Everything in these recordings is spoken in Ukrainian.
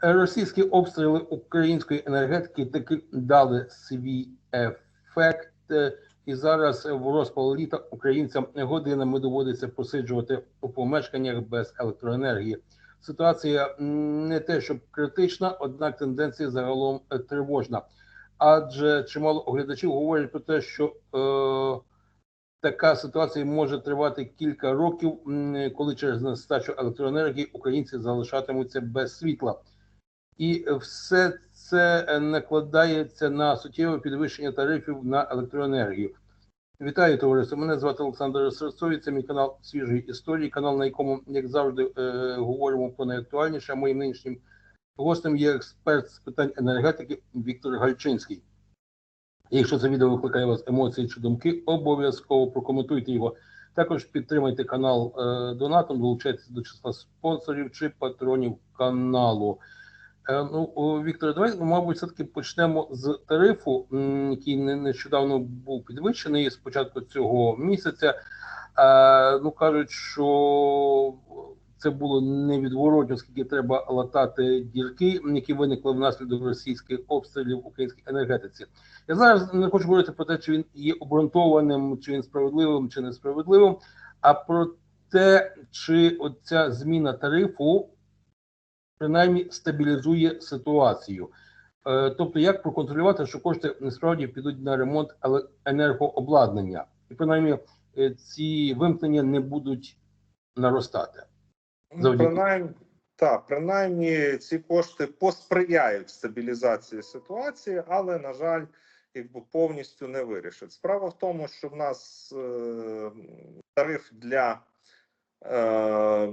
Російські обстріли української енергетики таки дали свій ефект. Е, І зараз в розпал літа українцям годинами доводиться посиджувати у помешканнях без електроенергії. Ситуація не те, щоб критична, однак тенденція загалом е, тривожна. Адже чимало оглядачів говорять про те, що е, така ситуація може тривати кілька років, коли через нестачу електроенергії українці залишатимуться без світла. І все це накладається на суттєве підвищення тарифів на електроенергію. Вітаю, товариство. Мене звати Олександр Серцовий. Це мій канал свіжої історії, канал, на якому, як завжди, е, говоримо про найактуальніше. Моїм нинішнім гостем є експерт з питань енергетики Віктор Гальчинський. Якщо це відео викликає у вас емоції чи думки, обов'язково прокоментуйте його. Також підтримайте канал е, донатом, долучайтеся до числа спонсорів чи патронів каналу. Е, Ну, Віктор, давай, ну, мабуть, все-таки почнемо з тарифу, який не- нещодавно був підвищений з початку цього місяця. Е, Ну, кажуть, що це було невідворотно, оскільки треба латати дірки, які виникли внаслідок російських обстрілів в українській енергетиці. Я зараз не хочу говорити про те, чи він є обґрунтованим, чи він справедливим, чи несправедливим, а про те, чи оця зміна тарифу принаймні стабілізує ситуацію. Е, Тобто, як проконтролювати, що кошти насправді підуть на ремонт енергообладнання, і принаймні е, ці вимкнення не будуть наростати. Ну, Завдяки. Принаймні, так, принаймні ці кошти посприяють стабілізації ситуації, але, на жаль, якби повністю не вирішать. Справа в тому, що в нас е, тариф для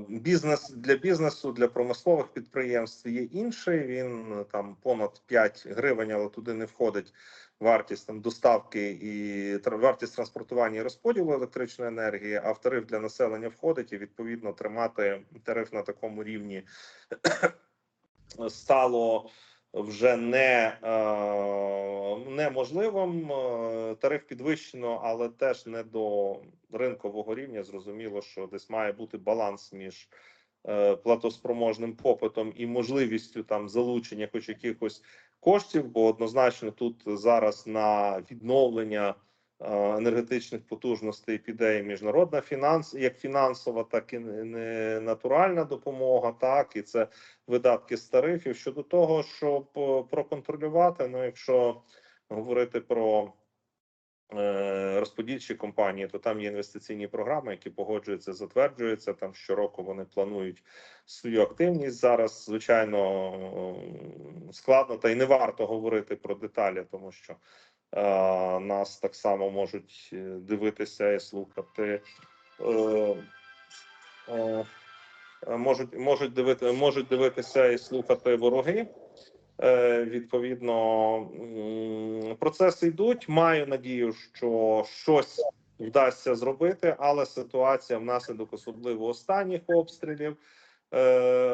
бізнес для бізнесу, для промислових підприємств є інший. Він е, там понад 5 гривень, але туди не входить вартість там доставки і вартість транспортування і розподілу електричної енергії. А в тариф для населення входить і відповідно тримати тариф на такому рівні стало вже не е, неможливим. Е, Тариф підвищено, але теж не до ринкового рівня. Зрозуміло, що десь має бути баланс між е, платоспроможним попитом і можливістю там залучення хоч якихось коштів, бо однозначно тут зараз на відновлення енергетичних потужностей піде і міжнародна фінанс, як фінансова, так і не- натуральна допомога, так і це видатки з тарифів. Щодо того, щоб е, проконтролювати, ну якщо говорити про е, розподільчі компанії, то там є інвестиційні програми, які погоджуються, затверджуються. Там щороку вони планують свою активність. Зараз звичайно е, складно та й не варто говорити про деталі, тому що е, нас так само можуть е, дивитися і слухати. Е, е, е, Можуть можуть дивити, можуть дивитися і слухати вороги. Е, відповідно, процеси йдуть. Маю надію, що щось вдасться зробити, але ситуація внаслідок особливо останніх обстрілів е,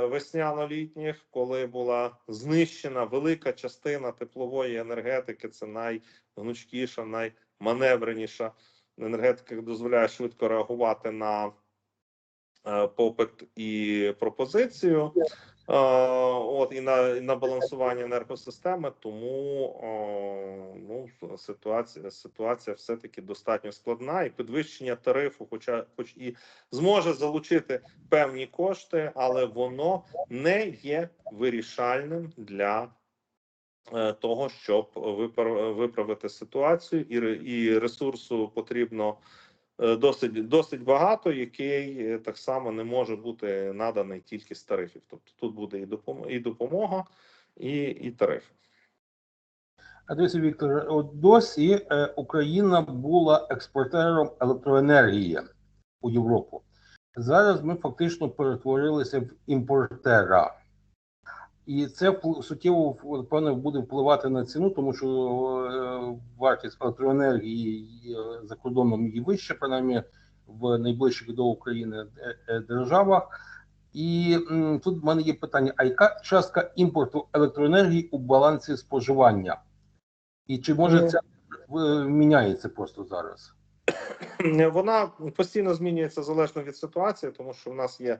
весняно-літніх, коли була знищена велика частина теплової енергетики, це найгнучкіша, найманевреніша енергетика, яка дозволяє швидко реагувати на е, попит і пропозицію. Е, От і на, і на балансування енергосистеми, тому о, ну ситуація ситуація все таки достатньо складна, і підвищення тарифу, хоча, хоч і зможе залучити певні кошти, але воно не є вирішальним для е, того, щоб виправити ситуацію, і, і ресурсу потрібно досить досить багато, який е, так само не може бути наданий тільки з тарифів. Тобто тут буде і допомога, і допомога, і, і тарифи. А дивіться, Віктор, от досі е, Україна була експортером електроенергії у Європу. Зараз ми фактично перетворилися в імпортера. І це суттєво певно буде впливати на ціну, тому що е, вартість електроенергії е, за кордоном є вища, принаймні в найближчих до України е, державах. І тут в мене є питання: а яка частка імпорту електроенергії у балансі споживання? І чи може Ну. це міняється просто зараз? вона постійно змінюється залежно від ситуації, тому що в нас є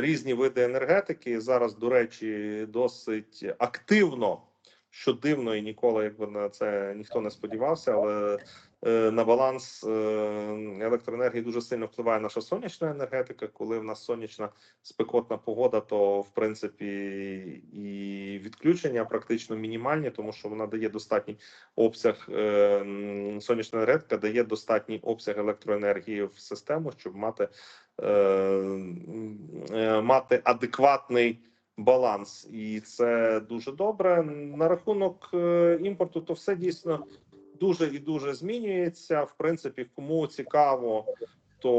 різні види енергетики. Зараз, до речі, досить активно, що дивно, і ніколи якби на це ніхто не сподівався, але е, на баланс е, електроенергії дуже сильно впливає наша сонячна енергетика. Коли в нас сонячна спекотна погода, то в принципі і відключення практично мінімальні, тому що вона дає достатній обсяг е, сонячна енергетика дає достатній обсяг електроенергії в систему, щоб мати, е, е, мати адекватний баланс, і це дуже добре. На рахунок е, імпорту, то все дійсно дуже і дуже змінюється. В принципі, кому цікаво, то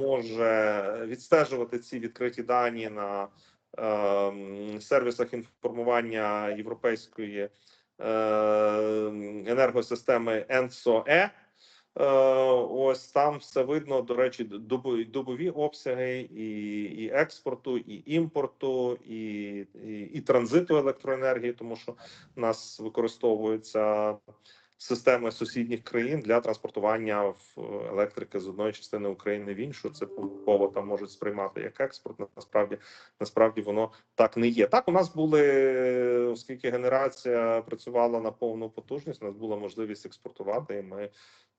може відстежувати ці відкриті дані на е, сервісах інформування європейської е, енергосистеми ENSO-E. Е, Ось там все видно. До речі, добові, обсяги і, і експорту, і імпорту, і, і, і транзиту електроенергії, тому що в нас використовуються системи сусідніх країн для транспортування в електрики з одної частини України в іншу. Це помилково там можуть сприймати як експорт. Насправді, насправді воно так не є. Так у нас були, оскільки генерація працювала на повну потужність, у нас була можливість експортувати, і ми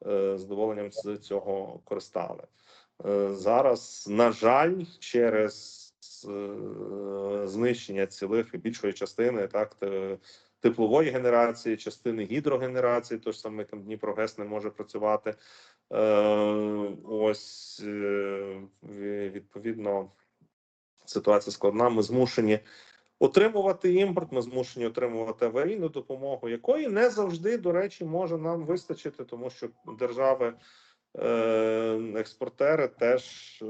е, задоволенням з цього користали. Е, Зараз, на жаль, через е, знищення цілих і більшої частини, так те- теплової генерації, частини гідрогенерації, тож саме там Дніпрогес не може працювати. Е, Ось е, відповідно ситуація складна. Ми змушені отримувати імпорт. Ми змушені отримувати аварійну допомогу, якої не завжди, до речі, може нам вистачити, тому що держави. е, Експортери теж е,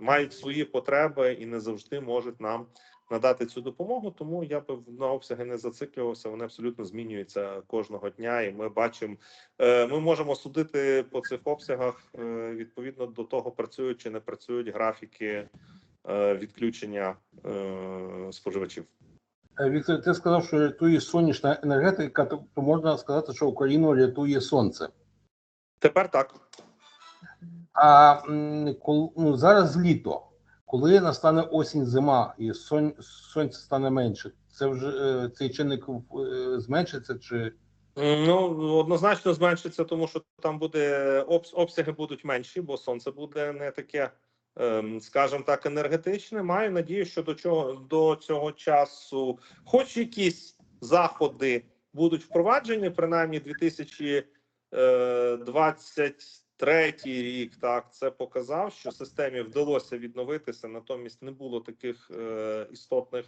мають свої потреби і не завжди можуть нам надати цю допомогу. Тому я би на обсяги не зациклювався. Вони абсолютно змінюються кожного дня, і ми бачимо, е, ми можемо судити по цих обсягах е, відповідно до того, працюють чи не працюють графіки е, відключення споживачів. Віктор, ти сказав, що рятує сонячна енергетика, то можна сказати, що Україну рятує сонце. Тепер так. А ну, зараз літо, коли настане осінь, зима і сон, сонця стане менше, це вже е, цей чинник е, зменшиться чи Ну однозначно зменшиться, тому що там буде обсяги будуть менші, бо сонце буде не таке, ем, скажімо так, енергетичне. Маю надію, що до чого до цього часу, хоч якісь заходи будуть впроваджені, принаймні 2023 рік. Так це показав, що системі вдалося відновитися. Натомість не було таких е, істотних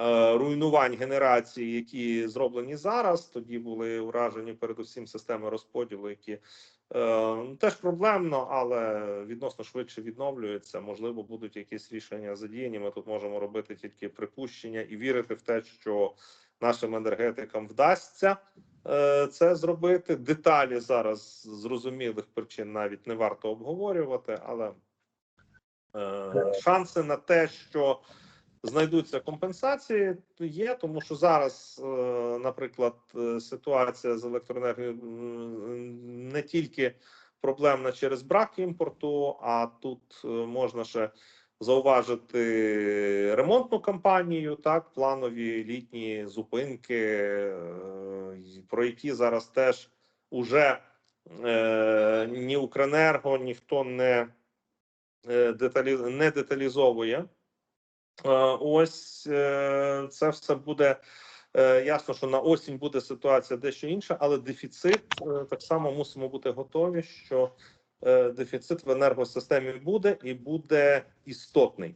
е, руйнувань генерації, які зроблені зараз. Тоді були уражені передусім системи розподілу, які е, теж проблемно, але відносно швидше відновлюються. Можливо, будуть якісь рішення задіяні. Ми тут можемо робити тільки припущення і вірити в те, що нашим енергетикам вдасться. Е, Це зробити. Деталі зараз зрозумілих причин навіть не варто обговорювати, але е, шанси на те, що знайдуться компенсації, є, тому що зараз, е, наприклад, ситуація з електроенергією не тільки проблемна через брак імпорту, а тут можна ще зауважити ремонтну кампанію, так, планові літні зупинки, е, про які зараз теж уже е, ні Укренерго, ніхто не, е, деталі, не деталізовує. Ось це все буде ясно, що на осінь буде ситуація дещо інша, але дефіцит так само мусимо бути готові, що дефіцит в енергосистемі буде і буде істотний.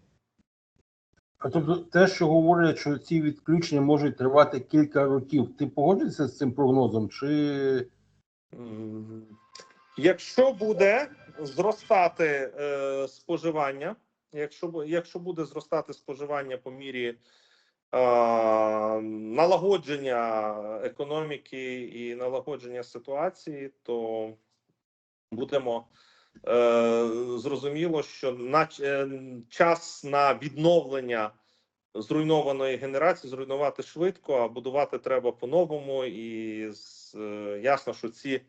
а тобто те, що говорять, що ці відключення можуть тривати кілька років. Ти погоджуєшся з цим прогнозом? Чи Якщо буде зростати е, споживання, якщо якщо буде зростати споживання по мірі е, налагодження економіки і налагодження ситуації, то будемо е, зрозуміло, що на е, час на відновлення зруйнованої генерації зруйнувати швидко, а будувати треба по-новому. І з- е, ясно, що ці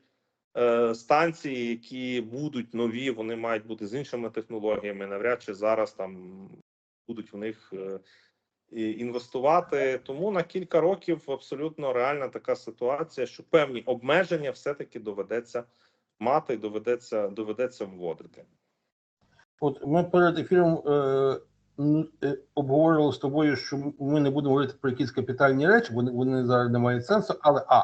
е, станції, які будуть нові, вони мають бути з іншими технологіями. Навряд чи зараз там будуть в них е, інвестувати. Тому на кілька років абсолютно реальна така ситуація, що певні обмеження все-таки доведеться мати, доведеться доведеться вводити. От ми перед ефіром е, е, обговорювали з тобою, що ми не будемо говорити про якісь капітальні речі, вони, вони зараз не мають сенсу. Але а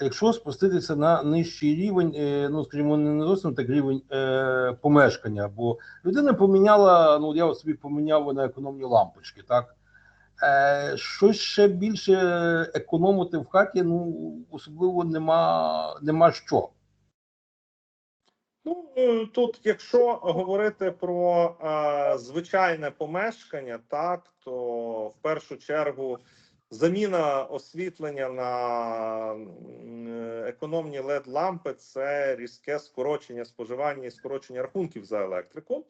якщо спуститися на нижчий рівень, е, ну скажімо, не зовсім так рівень е, помешкання, бо людина поміняла, ну я собі поміняв на економні лампочки, так. Е, щось ще більше економити в хаті, ну особливо нема, нема що. Ну е, тут, якщо говорити про е, звичайне помешкання, так то в першу чергу заміна освітлення на е, економні led лампи це різке скорочення споживання і скорочення рахунків за електрику.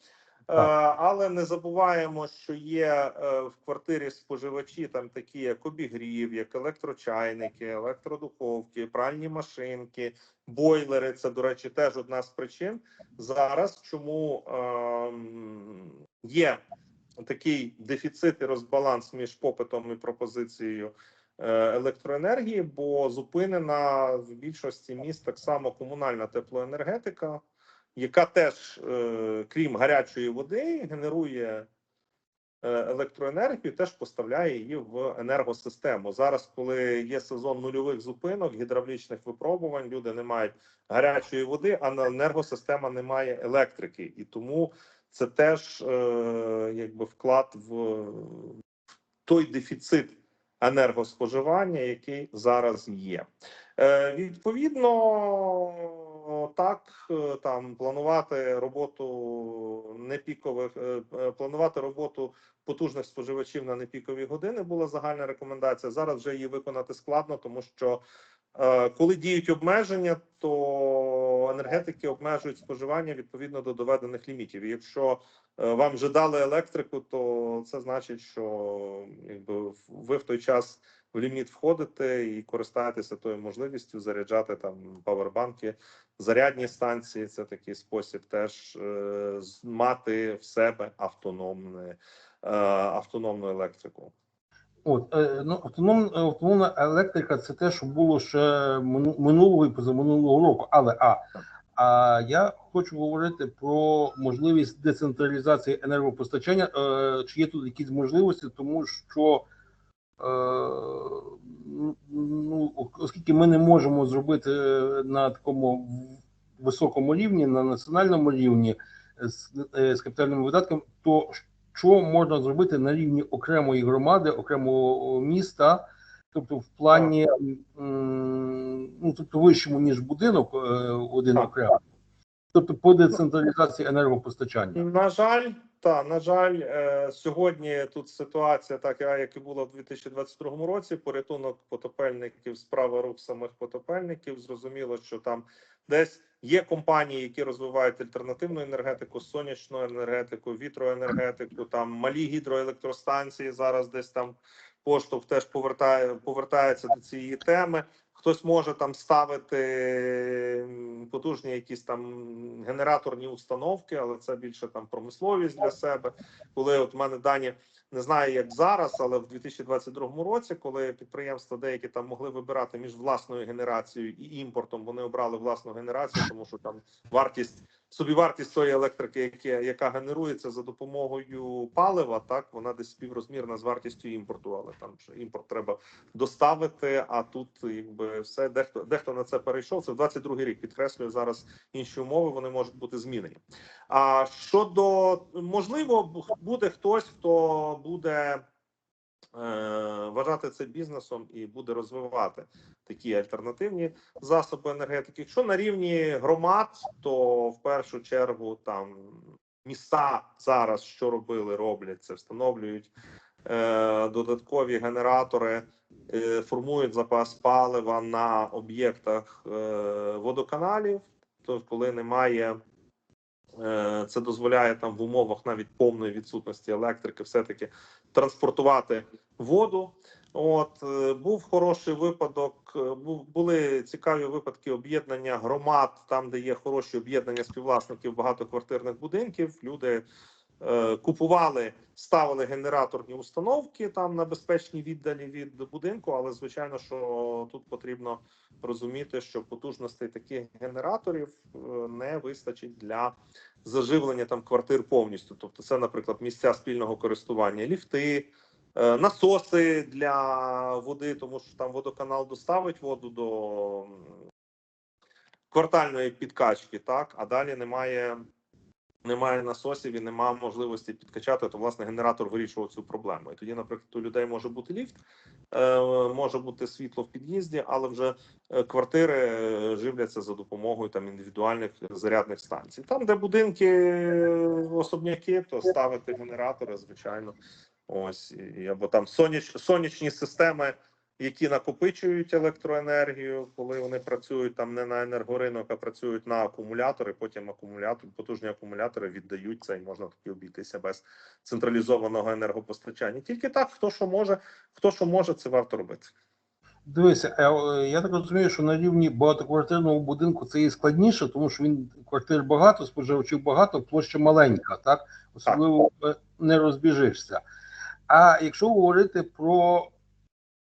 Е, але не забуваємо, що є е, в квартирі споживачі, там такі як обігрів, як електрочайники, електродуховки, пральні машинки, бойлери. Це, до речі, теж одна з причин. Зараз, чому ем, є такий дефіцит і розбаланс між попитом і пропозицією е, електроенергії, бо зупинена в більшості міст так само комунальна теплоенергетика, яка теж, е, крім гарячої води, генерує е, електроенергію, теж поставляє її в енергосистему. Зараз, коли є сезон нульових зупинок, гідравлічних випробувань, люди не мають гарячої води, а на енергосистема не має електрики, і тому це теж е, якби вклад в той дефіцит енергоспоживання, який зараз є. Е, відповідно, так е, там планувати роботу непікових, е, е, планувати роботу потужних споживачів на непікові години була загальна рекомендація. Зараз вже її виконати складно, тому що коли діють обмеження, то енергетики обмежують споживання відповідно до доведених лімітів. І якщо вам вже дали електрику, то це значить, що якби ви в той час в ліміт входите і користаєтеся тою можливістю заряджати там павербанки, зарядні станції. Це такий спосіб теж е, мати в себе автономне, е, автономну електрику. От е, ну автоном, автономна електрика це те, що було ще минулого і позаминулого року. Але а, а я хочу говорити про можливість децентралізації енергопостачання. Е, чи є тут якісь можливості, тому що е, ну, оскільки ми не можемо зробити на такому високому рівні, на національному рівні з, е, з капітальними видатками, то що можна зробити на рівні окремої громади, окремого міста, тобто в плані ну, тобто вищому ніж будинок е, один окремо, тобто по децентралізації енергопостачання. На жаль, та на жаль, е, сьогодні тут ситуація така, як і була в 2022 році. Порятунок потопельників, справа рук самих потопельників. Зрозуміло, що там десь є компанії, які розвивають альтернативну енергетику, сонячну енергетику, вітроенергетику, там малі гідроелектростанції. Зараз десь там поштовх теж повертає повертається до цієї теми. Хтось може там ставити потужні якісь там генераторні установки, але це більше там промисловість для себе. Коли от в мене дані не знаю, як зараз, але в 2022 році, коли підприємства деякі там могли вибирати між власною генерацією і імпортом, вони обрали власну генерацію, тому що там вартість. Собівартість тої електрики, яке- яка генерується за допомогою палива, так вона десь співрозмірна з вартістю імпорту, але там ж імпорт треба доставити. А тут якби все дехто дехто на це перейшов. Це в 22-й рік. Підкреслюю зараз інші умови. Вони можуть бути змінені. А щодо можливо, буде хтось, хто буде. Е, Вважати це бізнесом і буде розвивати такі альтернативні засоби енергетики. Якщо на рівні громад, то в першу чергу там міста зараз що робили, роблять це, встановлюють е, додаткові генератори, е, формують запас палива на об'єктах водоканалів. Тобто, коли немає, це дозволяє там в умовах навіть повної відсутності електрики, все таки транспортувати воду. От е, був хороший випадок. е, були цікаві випадки об'єднання громад, там, де є хороші об'єднання співвласників багатоквартирних будинків. Люди е, купували, ставили генераторні установки там на безпечній віддалі від будинку. Але звичайно, що тут потрібно розуміти, що потужностей таких генераторів е, не вистачить для заживлення там квартир повністю. Тобто, це, наприклад, місця спільного користування, ліфти. Е, насоси для води, тому що там водоканал доставить воду до квартальної підкачки, так а далі немає. Немає насосів і немає можливості підкачати, то власне генератор вирішував цю проблему. І тоді, наприклад, у людей може бути ліфт, е, може бути світло в під'їзді, але вже е, квартири е, живляться за допомогою там індивідуальних зарядних станцій. Там, де будинки особняки, то ставити генератори, звичайно, Ось або там соняч, сонячні системи, які накопичують електроенергію, коли вони працюють там не на енергоринок, а працюють на акумулятори. Потім акумулятор, потужні акумулятори віддають це, і можна таки обійтися без централізованого енергопостачання. Тільки так, хто що може, хто що може, це варто робити. Дивися, е, я так розумію, що на рівні багатоквартирного будинку це і складніше, тому що він квартир багато, споживачів багато, площа маленька, так особливо е, не розбіжишся. А якщо говорити про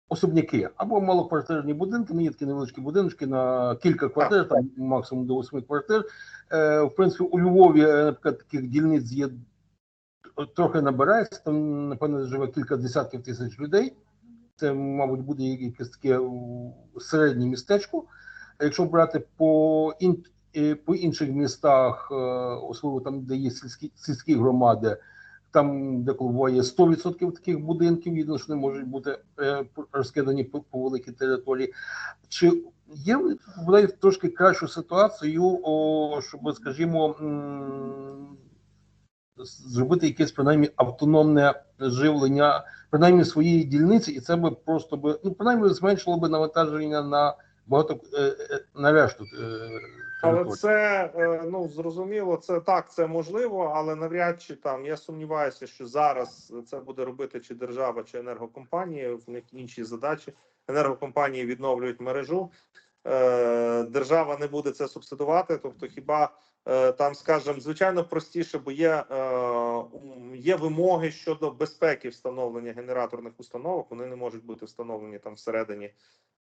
особняки або малоквартирні будинки, є такі невеличкі будиночки на кілька квартир, там максимум до восьми квартир. Е, В принципі, у Львові, е, наприклад, таких дільниць є трохи набирається, там, напевно, живе кілька десятків тисяч людей. Це, мабуть, буде якесь таке середнє містечко. Якщо брати по, ін, е, по інших містах, е, особливо там, де є сільські, сільські громади, там деколи буває 100% таких будинків, єдине, що не можуть бути е, розкидані по, по великій території. Чи є бодай трошки кращу ситуацію, о, щоб, скажімо, зробити якесь принаймні автономне живлення, принаймні своєї дільниці, і це би просто би ну принаймні зменшило би навантаження на багато е, е, на решту. Але це е, ну зрозуміло, це так, це можливо, але навряд чи там я сумніваюся, що зараз це буде робити чи держава, чи енергокомпанії. В них інші задачі. Енергокомпанії відновлюють мережу. Е, Держава не буде це субсидувати. Тобто, хіба там, скажімо, звичайно, простіше, бо є, е, є вимоги щодо безпеки встановлення генераторних установок. Вони не можуть бути встановлені там всередині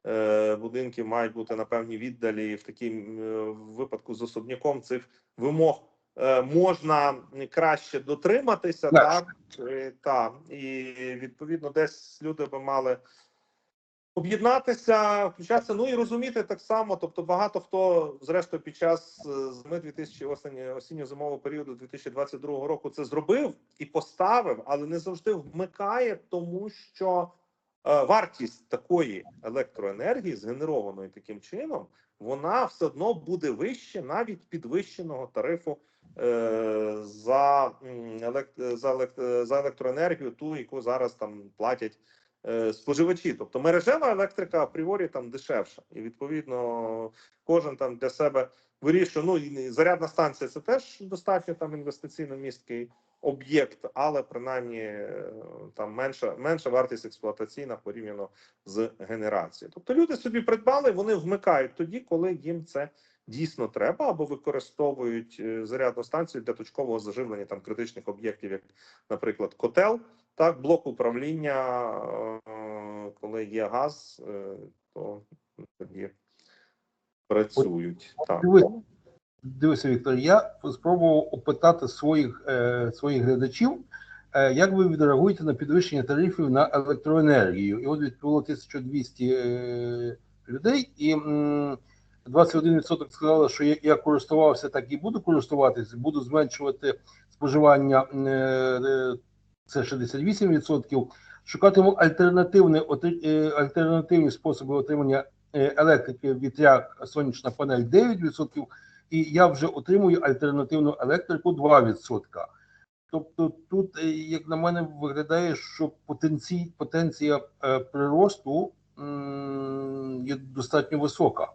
е, будинків мають бути на певній віддалі. В такому випадку з особняком цих вимог е, можна краще дотриматися, Так. так Е, та і відповідно, десь люди би мали. Об'єднатися, включатися, ну і розуміти так само. Тобто, багато хто, зрештою, під час е, зими 2000 осені осінньо-зимового періоду 2022 року це зробив і поставив, але не завжди вмикає, тому що е, вартість такої електроенергії, згенерованої таким чином, вона все одно буде вище навіть підвищеного тарифу е, за, елект- за, елект- за електроенергію, ту, яку зараз там платять споживачі. Тобто мережева електрика апріорі там дешевша, і відповідно кожен там для себе вирішує. Ну і зарядна станція це теж достатньо там інвестиційно місткий об'єкт, але принаймні е, там менша менша вартість експлуатаційна порівняно з генерацією. Тобто люди собі придбали, вони вмикають тоді, коли їм це дійсно треба, або використовують е, зарядну станцію для точкового заживлення там критичних об'єктів, як, наприклад, котел, так, блок управління, е, коли є газ, е, то тоді працюють. Так. Дивися, Віктор, я спробував опитати своїх, е, своїх глядачів, е, як ви відреагуєте на підвищення тарифів на електроенергію. І от відповіло 1200 е, людей, і м, 21% сказали, що я, користувався, так і буду користуватися, буду зменшувати споживання. е, е, Це 68%. Шукатиму альтернативне отри- е, альтернативні способи отримання електрики, вітряк, сонячна панель 9%, і я вже отримую альтернативну електрику 2%. Тобто, тут, як на мене, виглядає, що потенцій, потенція приросту є достатньо висока.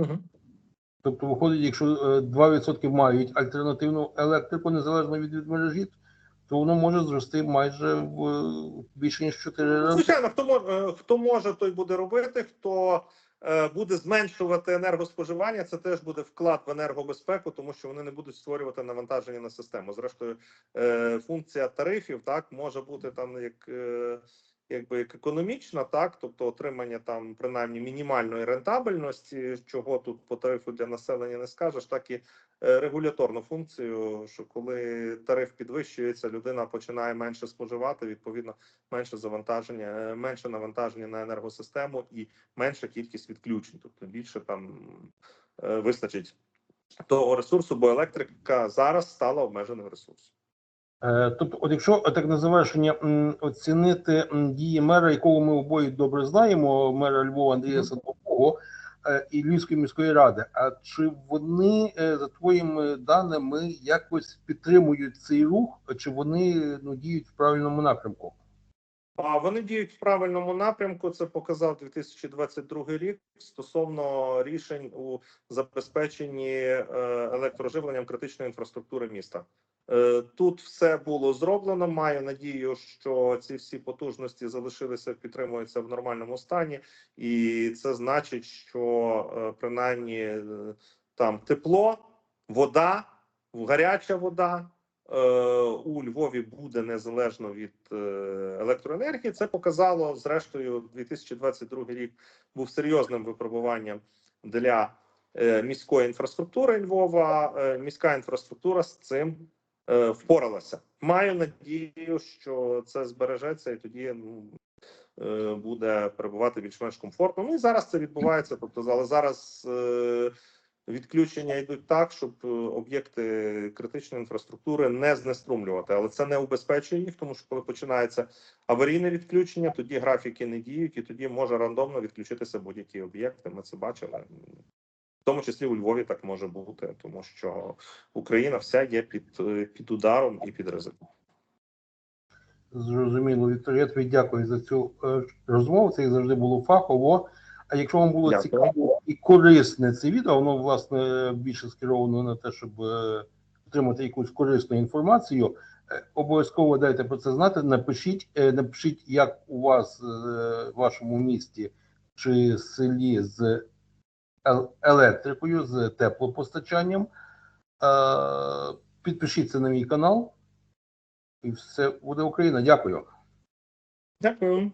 Мгм. Тобто, виходить, якщо е, 2% мають альтернативну електрику незалежно від, від мережі, то воно може зрости майже в е, більше ніж 4 Ну, рази. Звичайно, хто може, хто може, той буде робити. Хто е, буде зменшувати енергоспоживання, це теж буде вклад в енергобезпеку, тому що вони не будуть створювати навантаження на систему. Зрештою, е, функція тарифів так може бути там як. Якби як економічна, так тобто отримання там принаймні мінімальної рентабельності, чого тут по тарифу для населення не скажеш, так і е, регуляторну функцію. Що коли тариф підвищується, людина починає менше споживати, відповідно менше завантаження, е, менше навантаження на енергосистему і менша кількість відключень, тобто більше там е, вистачить того ресурсу, бо електрика зараз стала обмеженим ресурсом. Е, Тобто, от якщо так на оцінити дії мера, якого ми обоє добре знаємо, мера Львова Андрія Садового е, і Львівської міської ради, а чи вони е, за твоїми даними якось підтримують цей рух, чи вони ну діють в правильному напрямку? А вони діють в правильному напрямку. Це показав 2022 рік стосовно рішень у забезпеченні електроживленням критичної інфраструктури міста. Е, Тут все було зроблено. Маю надію, що ці всі потужності залишилися, підтримуються в нормальному стані, і це значить, що е, принаймні е, там тепло, вода, гаряча вода у Львові буде незалежно від електроенергії. Це показало зрештою 2022 рік був серйозним випробуванням для міської інфраструктури Львова. Міська інфраструктура з цим впоралася. Маю надію, що це збережеться, і тоді ну, е, буде перебувати більш-менш комфортно. Ну і зараз це відбувається. Тобто, але зараз е, відключення йдуть так, щоб е, об'єкти критичної інфраструктури не знеструмлювати. Але це не убезпечує їх, тому що коли починається аварійне відключення, тоді графіки не діють, і тоді може рандомно відключитися будь-які об'єкти. Ми це бачили. В тому числі у Львові так може бути, тому що Україна вся є під, е, під ударом і під ризиком. Зрозуміло, Віктор, я тобі дякую за цю е, розмову. Це завжди було фахово. А якщо вам було Дякую. цікаво і корисне це відео, воно власне більше скеровано на те, щоб е, отримати якусь корисну інформацію. Обов'язково дайте про це знати. Напишіть, напишіть, як у вас в вашому місті чи селі з електрикою, з теплопостачанням. Е, Підпишіться на мій канал. І все буде Україна. Дякую. Дякую.